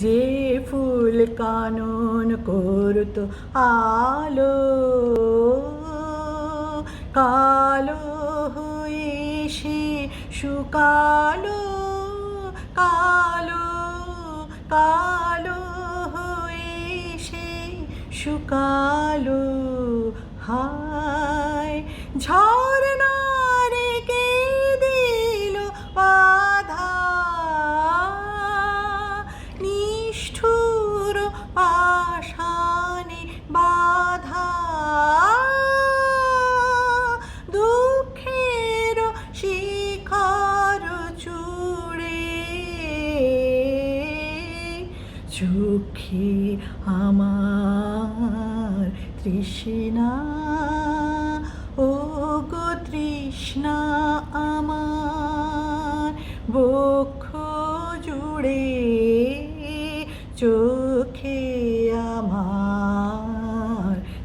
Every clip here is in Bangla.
যে ফুল কানন করত আলো, কালো হয়ে সে শুকালো, কালো কালো হয়ে সে শুকালো। হায় ঝর্ণারে বাধা। দুঃখের শিখর আমার তৃষ্ণা ও গো তৃষ্ণা আমার বক্ষ জুড়ে।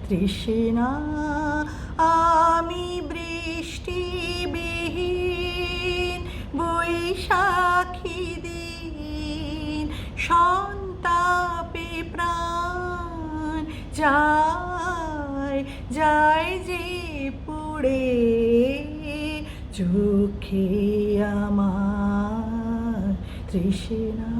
তৃষ্ণা আমি বৃষ্টি বিহীন বৈশাখী দিন, সন্তাপে প্রাণ যায় যায় যে পুড়ে চোখে আমার তৃষ্ণা।